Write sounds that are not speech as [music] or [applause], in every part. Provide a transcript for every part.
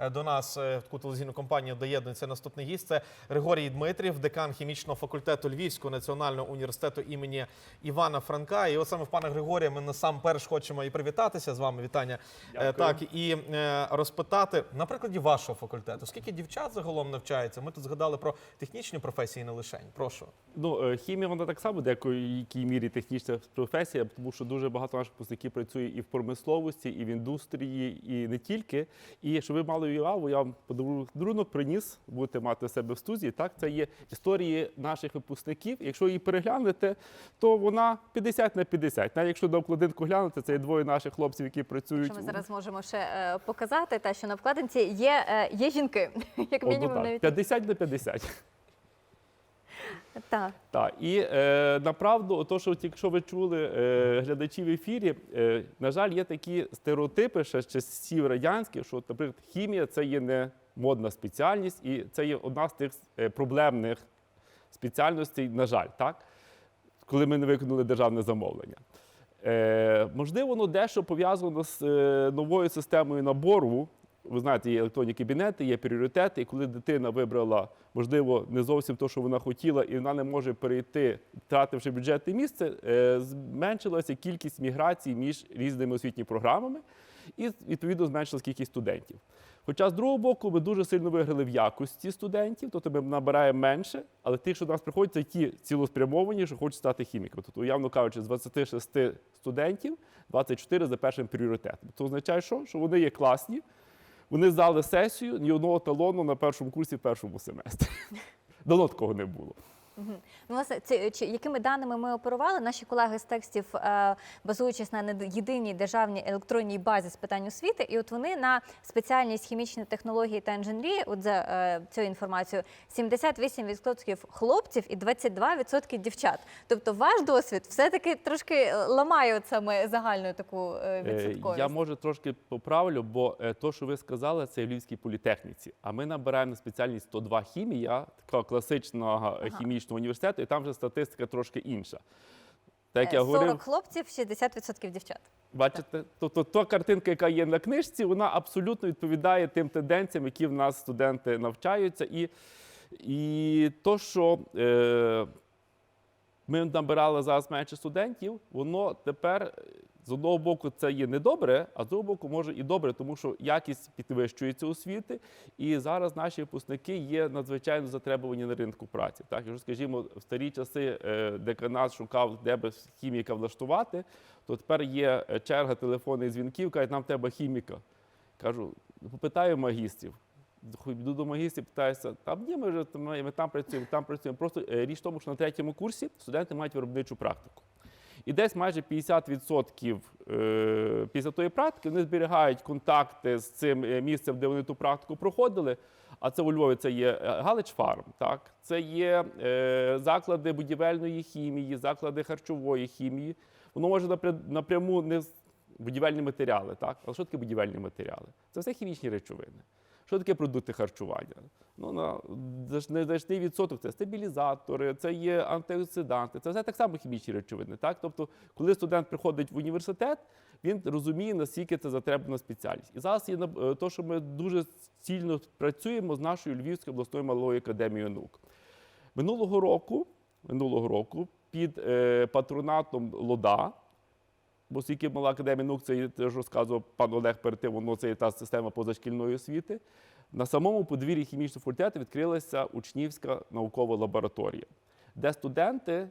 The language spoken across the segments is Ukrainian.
е, до нас е, в таку телевізійну компанію доєднується наступний гість. Це Григорій Дмитрів, декан хімічного факультету Львівського національного університету імені Івана Франка. І от саме в пана Григорія ми насамперед хочемо і привітатися з вами. Вітання Е, Дякую. так і розпитати на прикладі вашого факультету. Скільки дівчат загалом навчається? Ми тут згадали про технічні професії не лишень. Прошу. Ну, хімія вона так само декої якій мірі технічна професія, тому що дуже багато наших випускників працює і в промисловості, і в індустрії, і не тільки. І щоб ви мали уяву, я вам подарунок приніс, будете мати себе в студії. Так, це є історії наших випускників. Якщо її переглянете, то вона 50 на 50. Навіть якщо на обкладинку глянути, це є двоє наших хлопців, які працюють. Що ми зараз можемо ще е, показати, та що на вкладинці є, е, є жінки, [laughs] як мінімум Одно так, навіть 50 на 50. Так. Так, і е, направду, то, що тільки ви чули е, глядачі в ефірі, е, на жаль, є такі стереотипи ще з часів радянських, що, наприклад, хімія це є не модна спеціальність, і це є одна з тих е, проблемних спеціальностей, на жаль, так, коли ми не виконали державне замовлення. Е, можливо, воно дещо пов'язано з е, новою системою набору. Ви знаєте, є електронні кабінети, є пріоритети, і коли дитина вибрала, можливо, не зовсім те, що вона хотіла, і вона не може перейти, втративши бюджетне місце, е, зменшилася кількість міграцій між різними освітніми програмами, і відповідно зменшилась кількість студентів. Хоча з другого боку, ми дуже сильно виграли в якості студентів, тобто ми набираємо менше, але тих, що до нас приходять, це ті цілеспрямовані, що хочуть стати хіміками. Тобто, явно кажучи, з 26 студентів 24 за першим пріоритетом. Це означає, що? що вони є класні, вони здали сесію ні одного талону на першому курсі в першому семестрі. [laughs] Давно такого не було. Ну, власне, ці, чи, якими даними ми оперували, наші колеги з текстів, е, базуючись на єдиній державній електронній базі з питань освіти, і от вони на спеціальність хімічні технології та інженерії, от за е, цю інформацію, 78% хлопців і 22% дівчат. Тобто ваш досвід все-таки трошки ламає от саме загальну таку е, Е, відсотковість. Я може трошки поправлю, бо е, то, що ви сказали, це в Львівській політехніці. А ми набираємо на спеціальність 102 хімія, така класичного е, хімічного університету, і там вже статистика трошки інша. Так як Е, я 40 говорив, хлопців, 60% дівчат. бачите, тобто та картинка, яка є на книжці, вона абсолютно відповідає тим тенденціям, які в нас студенти навчаються. І, і то, що е, ми набирали зараз менше студентів, воно тепер з одного боку це є недобре, а з другого боку може і добре, тому що якість підвищується освіти, і зараз наші випускники є надзвичайно затребувані на ринку праці. Так, якщо, скажімо, в старі часи е, деканат шукав, де би хіміка влаштувати, то тепер є е, черга телефонних дзвінків, кажуть, нам треба хіміка. Кажу, попитаю магістрів. Йду до магістрів, питаюся, там ні, ми вже ми там працюємо, там працюємо. Просто е, річ в тому, що на третьому курсі студенти мають виробничу практику. І десь майже 50% е, після тої практики вони зберігають контакти з цим е, місцем, де вони ту практику проходили. А це у Львові це є е, Галич Фарм, так? це є заклади будівельної хімії, заклади харчової хімії. Воно може напря- напряму не будівельні матеріали, так? Але що таке будівельні матеріали? Це все хімічні речовини. Що таке продукти харчування? Ну, на відсоток це стабілізатори, це є антиоксиданти, це все так само хімічні речовини. Так? Тобто, коли студент приходить в університет, він розуміє, наскільки це затребна спеціальність. І зараз є е, то, що ми дуже цільно працюємо з нашою Львівською обласною малою академією наук. Минулого року, минулого року під е, патронатом ЛОДА, бо скільки мала академія наук, це теж розказував пан Олег перед тим, воно це є та система позашкільної освіти. На самому подвір'ї хімічного факультету відкрилася учнівська наукова лабораторія, де студенти,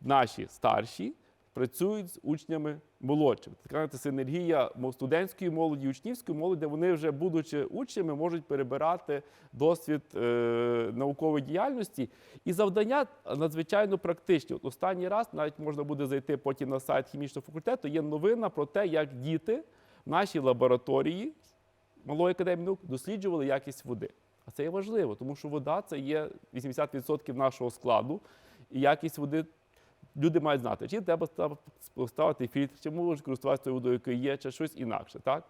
наші старші, працюють з учнями молодшими. Така синергія студентської молоді, учнівської молоді, вони вже, будучи учнями, можуть перебирати досвід е, наукової діяльності. І завдання надзвичайно практичні. От останній раз навіть можна буде зайти потім на сайт хімічного факультету. Є новина про те, як діти в нашій лабораторії Малої академії наук досліджували якість води. А це є важливо, тому що вода це є 80% нашого складу, і якість води люди мають знати, чи треба став- поставити фільтр, чи можуть користуватися тою водою, яка є, чи щось інакше. Так?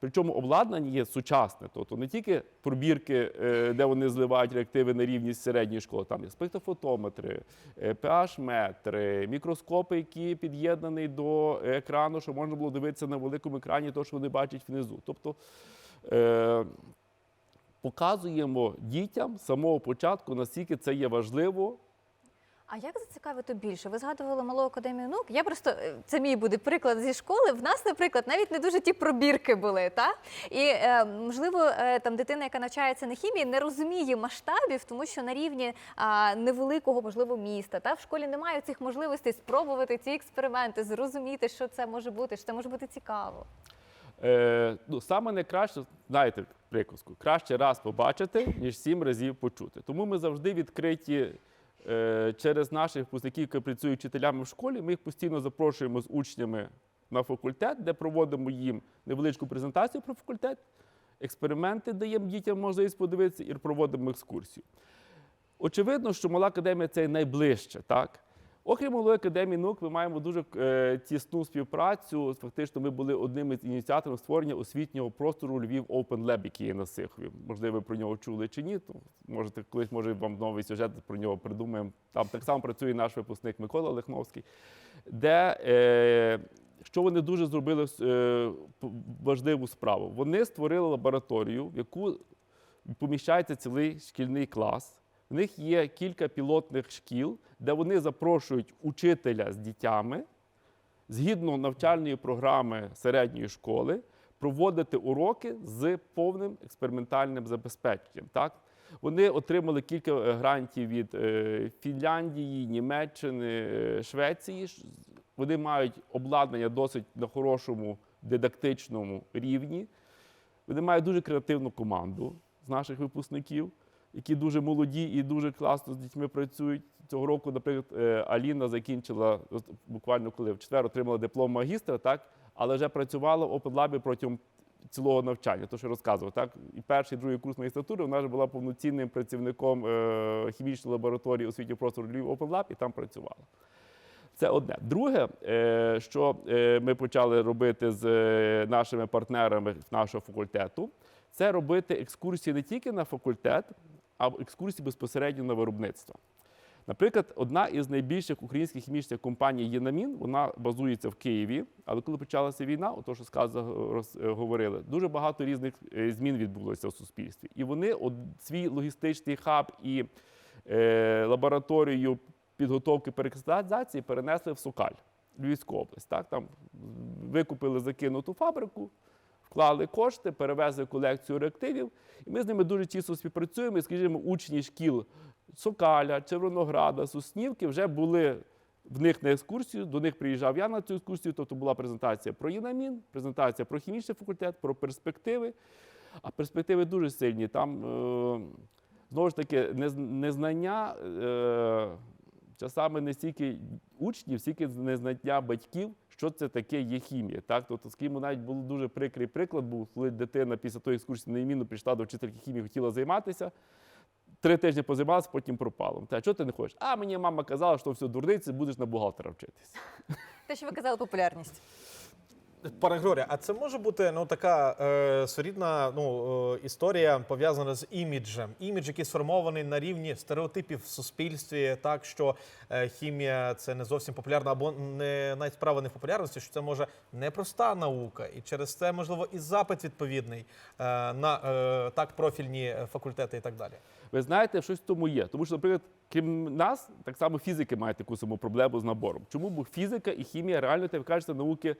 Причому обладнання є сучасне, тобто не тільки пробірки, е, де вони зливають реактиви на рівні середньої школи, там є спектрофотометри, е, pH-метри, мікроскопи, які під'єднані до екрану, щоб можна було дивитися на великому екрані, те, що вони бачать внизу. Тобто е, показуємо дітям з самого початку, наскільки це є важливо. А як зацікавити більше? Ви згадували малу академію наук. Я просто е, це мій буде приклад зі школи. В нас, наприклад, навіть не дуже ті пробірки були. Та? І е, можливо, е, там дитина, яка навчається на хімії, не розуміє масштабів, тому що на рівні а, невеликого, можливо, міста. Та в школі немає цих можливостей спробувати ці експерименти, зрозуміти, що це може бути, що це може бути цікаво. Е, ну, саме найкраще, знаєте, приказку, краще раз побачити, ніж сім разів почути. Тому ми завжди відкриті е, через наших випускників, які працюють вчителями в школі. Ми їх постійно запрошуємо з учнями на факультет, де проводимо їм невеличку презентацію про факультет, експерименти даємо дітям можливість подивитися і проводимо екскурсію. Очевидно, що мала академія це найближче, так? Окрім малої академії наук, ми маємо дуже е, тісну співпрацю. Фактично, ми були одним із ініціаторів створення освітнього простору Львів Open Lab, який є на Сихові. Можливо, ви про нього чули чи ні. То можете колись може вам новий сюжет про нього придумаємо. Там так само працює наш випускник Микола Лихновський, де е, що вони дуже зробили е, важливу справу. Вони створили лабораторію, в яку поміщається цілий шкільний клас. В них є кілька пілотних шкіл, де вони запрошують учителя з дітями згідно навчальної програми середньої школи проводити уроки з повним експериментальним забезпеченням. Так? Вони отримали кілька е, грантів від е, Фінляндії, Німеччини, е, Швеції. Вони мають обладнання досить на хорошому дидактичному рівні. Вони мають дуже креативну команду з наших випускників, які дуже молоді і дуже класно з дітьми працюють. Цього року, наприклад, е, Аліна закінчила буквально коли в четвер отримала диплом магістра, так, але вже працювала в Open Lab протягом цілого навчання, то що розказував. Так? І перший, і другий курс магістратури вона вже була повноцінним працівником е, хімічної лабораторії освітнього простору Львів Open Lab і там працювала. Це одне. Друге, е, що ми почали робити з нашими партнерами нашого факультету, це робити екскурсії не тільки на факультет, а екскурсії безпосередньо на виробництво. Наприклад, одна із найбільших українських хімічних компаній Єнамін, вона базується в Києві. Але коли почалася війна, ото що сказа роз- е, говорили, дуже багато різних е, змін відбулося в суспільстві. І вони от, свій логістичний хаб і е, лабораторію підготовки перекристалізації перенесли в Сокаль, Львівську область. Так? Там викупили закинуту фабрику, вклали кошти, перевезли колекцію реактивів. І ми з ними дуже тісно співпрацюємо. І, скажімо, учні шкіл Сокаля, Червонограда, Соснівки вже були в них на екскурсію. До них приїжджав я на цю екскурсію. Тобто була презентація про Єнамін, презентація про хімічний факультет, про перспективи. А перспективи дуже сильні. Там е, знову ж таки незнання. Е, Часами не стільки учнів, стільки незнання батьків, що це таке є хімія. Так? Тобто, ким навіть був дуже прикрий приклад, був, коли дитина після тої екскурсії на іміну прийшла до вчительки хімії, хотіла займатися. Три тижні позаймалася, потім пропало. Та чого ти не хочеш? А мені мама казала, що все дурниці, будеш на бухгалтера вчитися. Те, що ви казали, популярність. Пане Григорія, а це може бути ну така е, солідна ну, е, історія пов'язана з іміджем. Імідж, який сформований на рівні стереотипів в суспільстві, так що е, хімія це не зовсім популярна, або не навіть справа не в популярності, що це може непроста наука, і через це можливо і запит відповідний е, на е, так профільні факультети і так далі. Ви знаєте, щось в тому є. Тому що, наприклад, крім нас, так само фізики мають таку саму проблему з набором. Чому? Бо фізика і хімія реально, так кажете, науки,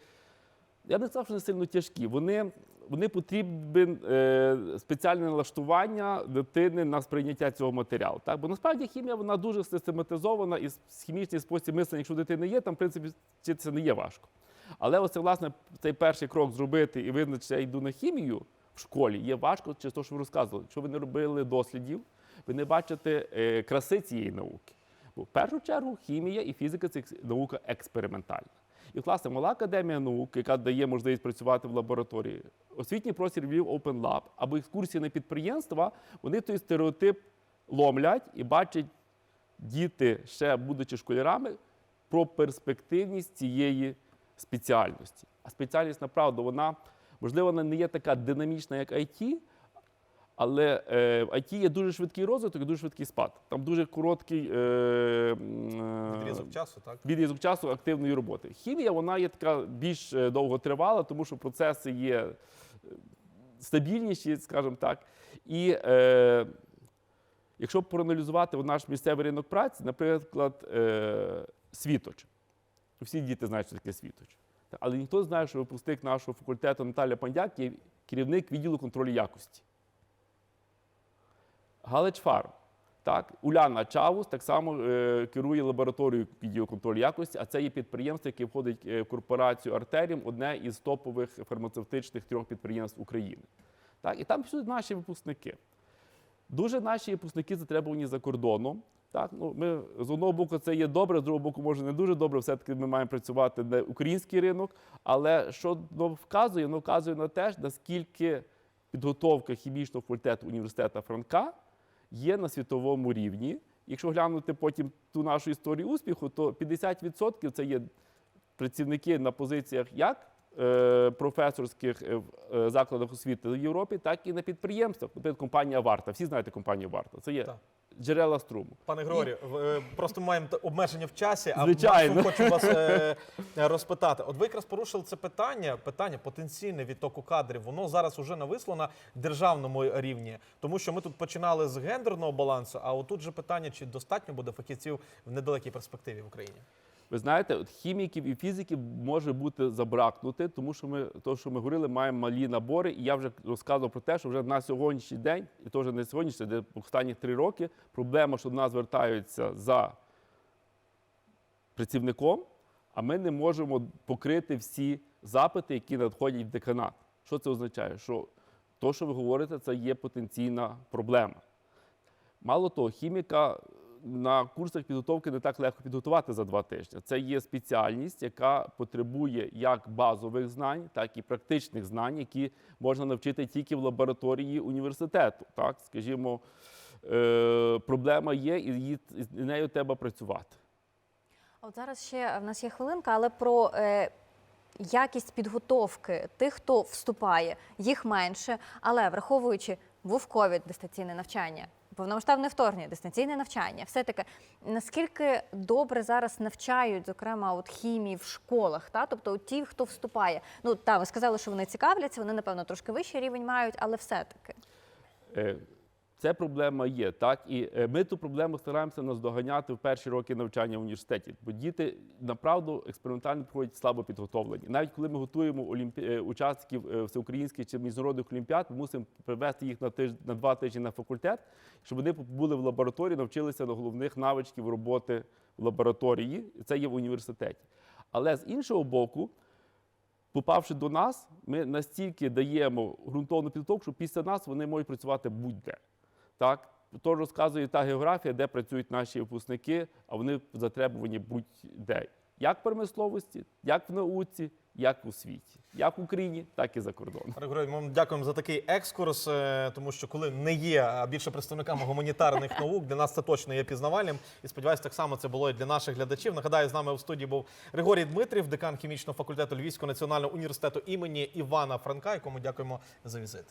я б не сказав, що не сильно тяжкі. Вони, вони потрібен е, спеціальне налаштування дитини на сприйняття цього матеріалу. Так? Бо насправді хімія вона дуже систематизована і хімічний спосіб мислення, якщо дитини є, там, в принципі, вчитися не є важко. Але ось власне, цей перший крок зробити і визначити, що я йду на хімію в школі, є важко через те, що ви розказували. Якщо ви не робили дослідів, ви не бачите е, краси цієї науки. Бо в першу чергу хімія і фізика це наука експериментальна. І, власне, мала академія наук, яка дає можливість працювати в лабораторії, освітній простір Львів Open Lab або екскурсії на підприємства, вони той стереотип ломлять і бачать діти, ще будучи школярами, про перспективність цієї спеціальності. А спеціальність, направду, вона, можливо, вона не є така динамічна, як IT, але е, в IT є дуже швидкий розвиток і дуже швидкий спад. Там дуже короткий е, е, Відрізок часу, так відрізок часу активної роботи. Хімія вона є така більш е, довготривала, тому що процеси є е, стабільніші, скажімо так. І е, якщо проаналізувати наш місцевий ринок праці, наприклад, е, світоч. Всі діти знають, що таке світоч. Але ніхто не знає, що випускник нашого факультету Наталя Пандяк є керівник відділу контролю якості. Галич Фарм. Так, Уляна Чавус так само е, керує лабораторією контролю якості, а це є підприємство, яке входить е, в корпорацію Артеріум, одне із топових фармацевтичних трьох підприємств України. Так, і там всюди наші випускники. Дуже наші випускники затребувані за кордоном. Так, ну, ми, з одного боку, це є добре, з другого боку, може не дуже добре. Все-таки ми маємо працювати на український ринок. Але що ну, вказує, воно вказує на те, наскільки підготовка хімічного факультету університету Франка є на світовому рівні. Якщо глянути потім ту нашу історію успіху, то 50% це є працівники на позиціях як е, професорських е, в е, закладах освіти в Європі, так і на підприємствах. Наприклад, компанія Варта. Всі знаєте компанію Варта. Це є Так. Джерела струму. Пане Григорію, в- е, просто ми маємо обмеження в часі, а Звичайно. хочу вас е, [laughs] е, розпитати. От ви якраз порушили це питання, питання потенційне відтоку кадрів. Воно зараз уже нависло на державному рівні, тому що ми тут починали з гендерного балансу, а отут же питання, чи достатньо буде фахівців в недалекій перспективі в Україні. Ви знаєте, от хіміків і фізиків може бути забракнути, тому що ми, то, що ми говорили, маємо малі набори. І я вже розказував про те, що вже на сьогоднішній день, і вже не сьогоднішній, де останні три роки, проблема, що до нас звертаються за працівником, а ми не можемо покрити всі запити, які надходять в деканат. Що це означає? Що то, що ви говорите, це є потенційна проблема. Мало того, хіміка на курсах підготовки не так легко підготувати за два тижні. Це є спеціальність, яка потребує як базових знань, так і практичних знань, які можна навчити тільки в лабораторії університету. Так, скажімо, е, проблема є, і її- з нею треба працювати. От зараз ще в нас є хвилинка, але про е, якість підготовки тих, хто вступає, їх менше, але враховуючи був ковід, дистанційне навчання. Повномасштабне вторгнення, дистанційне навчання. Все таки, наскільки добре зараз навчають, зокрема, от хімії в школах, та тобто от ті, хто вступає. Ну та ви сказали, що вони цікавляться, вони напевно трошки вищий рівень мають, але все-таки. Е, Це проблема є, так і е, ми ту проблему стараємося наздоганяти в перші роки навчання в університеті. Бо діти направду експериментально проходять слабо підготовлені. Навіть коли ми готуємо олімпі... е, учасників е, всеукраїнських чи міжнародних олімпіад, ми мусимо привести їх на тиж... на два тижні на факультет, щоб вони були в лабораторії, навчилися на головних навичків роботи в лабораторії. Це є в університеті. Але з іншого боку. Попавши до нас, ми настільки даємо ґрунтовну підготовку, що після нас вони можуть працювати будь-де. Так? То розказує та географія, де працюють наші випускники, а вони затребувані будь-де. Як в промисловості, як в науці, як у світі, як в Україні, так і за кордоном. Пане Григорію, ми дякуємо за такий екскурс, е, тому що коли не є більше представниками гуманітарних [laughs] наук, для нас це точно є пізнавальним. І сподіваюся, так само це було і для наших глядачів. Нагадаю, з нами у студії був Григорій Дмитрів, декан хімічного факультету Львівського національного університету імені Івана Франка, якому дякуємо за візит.